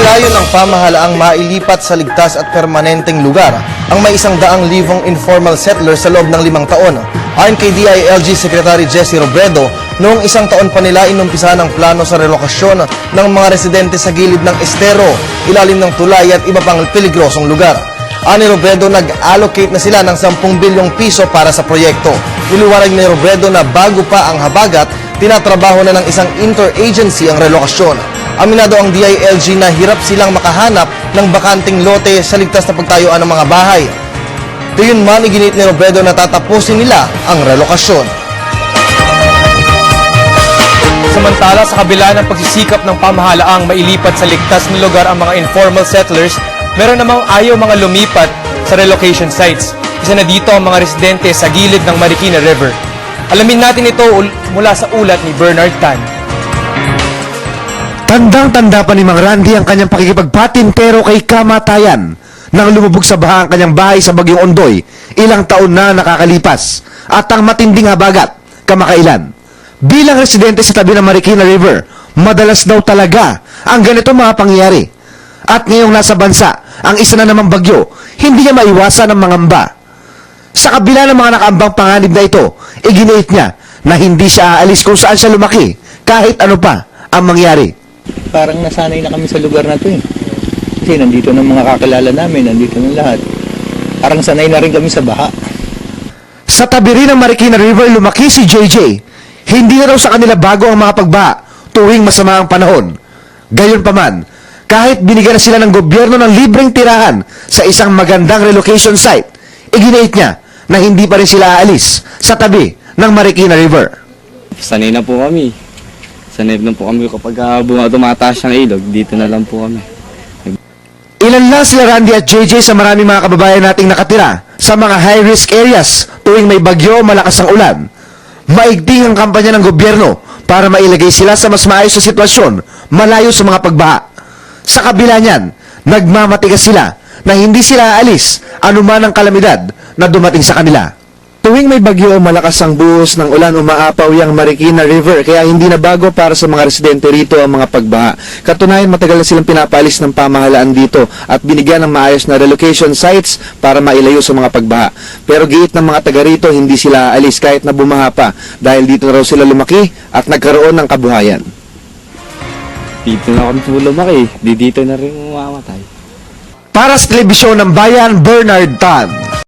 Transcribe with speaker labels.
Speaker 1: Inilalayo ng pamahalaang mailipat sa ligtas at permanenteng lugar ang may isang daang libong informal settlers sa loob ng limang taon. Ayon kay DILG Secretary Jesse Robredo, noong isang taon pa nila inumpisahan ang plano sa relokasyon ng mga residente sa gilid ng estero, ilalim ng tulay at iba pang peligrosong lugar. Ani Robredo, nag-allocate na sila ng 10 bilyong piso para sa proyekto. Iliwanag ni Robredo na bago pa ang habagat, tinatrabaho na ng isang interagency ang relokasyon. Aminado ang DILG na hirap silang makahanap ng bakanting lote sa ligtas na pagtayuan ng mga bahay. Gayon man, iginit ni Robredo na tatapusin nila ang relokasyon.
Speaker 2: Samantala, sa kabila ng pagsisikap ng pamahalaang mailipat sa ligtas na lugar ang mga informal settlers, meron namang ayaw mga lumipat sa relocation sites. Isa na dito ang mga residente sa gilid ng Marikina River. Alamin natin ito ul- mula sa ulat ni Bernard Tan.
Speaker 3: Tandang-tanda pa ni Mang Randy ang kanyang pakikipagpatintero kay kamatayan nang lumubog sa baha ang kanyang bahay sa Bagyong Ondoy ilang taon na nakakalipas at ang matinding habagat kamakailan. Bilang residente sa tabi ng Marikina River, madalas daw talaga ang ganito mga pangyayari. At ngayong nasa bansa, ang isa na namang bagyo, hindi niya maiwasan ang mangamba. Sa kabila ng mga nakaambang panganib na ito, iginiit niya na hindi siya aalis kung saan siya lumaki kahit ano pa ang mangyari.
Speaker 4: Parang nasanay na kami sa lugar na to eh. Kasi nandito ng mga kakilala namin, nandito ng lahat. Parang sanay na rin kami sa baha.
Speaker 3: Sa tabi rin ng Marikina River lumaki si JJ. Hindi na raw sa kanila bago ang mga pagbaha tuwing masama ang panahon. Gayon pa man, kahit binigyan na sila ng gobyerno ng libreng tirahan sa isang magandang relocation site, iginait niya na hindi pa rin sila aalis sa tabi ng Marikina River.
Speaker 5: Sanay na po kami. Sanay na po kami kapag uh, buma- tumataas ang ilog, dito na lang po kami.
Speaker 3: Ilan lang sila Randy at JJ sa maraming mga kababayan nating nakatira sa mga high-risk areas tuwing may bagyo malakas ang ulan. Maigting ang kampanya ng gobyerno para mailagay sila sa mas maayos na sitwasyon malayo sa mga pagbaha. Sa kabila niyan, nagmamatigas sila na hindi sila aalis anuman ang kalamidad na dumating sa kanila. Tuwing may bagyo o malakas ang buhos ng ulan umaapaw yung Marikina River kaya hindi na bago para sa mga residente rito ang mga pagbaha. Katunayan matagal na silang pinapaalis ng pamahalaan dito at binigyan ng maayos na relocation sites para mailayo sa mga pagbaha. Pero giit ng mga taga rito hindi sila aalis kahit na bumaha pa dahil dito na raw sila lumaki at nagkaroon ng kabuhayan.
Speaker 5: Dito na kami lumaki. Di dito na rin mamamatay.
Speaker 3: Para sa telebisyon ng bayan, Bernard Tan.